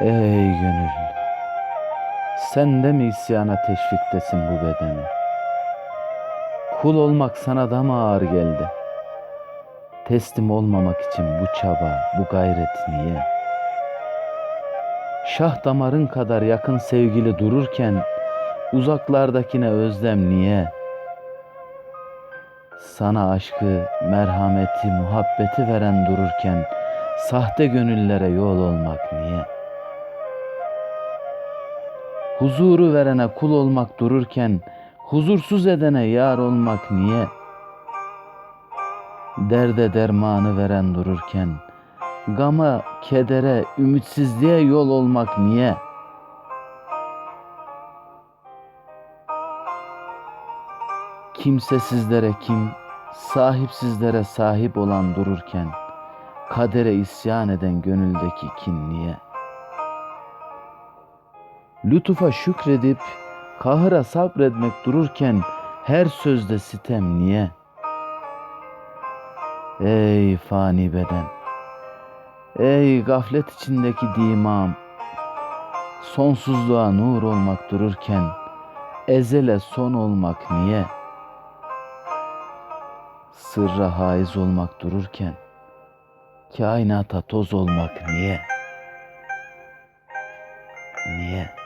Ey gönül, sen de mi isyana teşviktesin bu bedeni? Kul olmak sana da mı ağır geldi? Teslim olmamak için bu çaba, bu gayret niye? Şah damarın kadar yakın sevgili dururken uzaklardakine özlem niye? Sana aşkı, merhameti, muhabbeti veren dururken sahte gönüllere yol olmak niye? Huzuru verene kul olmak dururken huzursuz edene yar olmak niye? Derde dermanı veren dururken gama, kedere, ümitsizliğe yol olmak niye? Kimsesizlere kim, sahipsizlere sahip olan dururken kadere isyan eden gönüldeki kin niye? Lütufa şükredip kahıra sabretmek dururken her sözde sitem niye? Ey fani beden, ey gaflet içindeki dimam, sonsuzluğa nur olmak dururken ezele son olmak niye? Sırra haiz olmak dururken kainata toz olmak niye? Niye?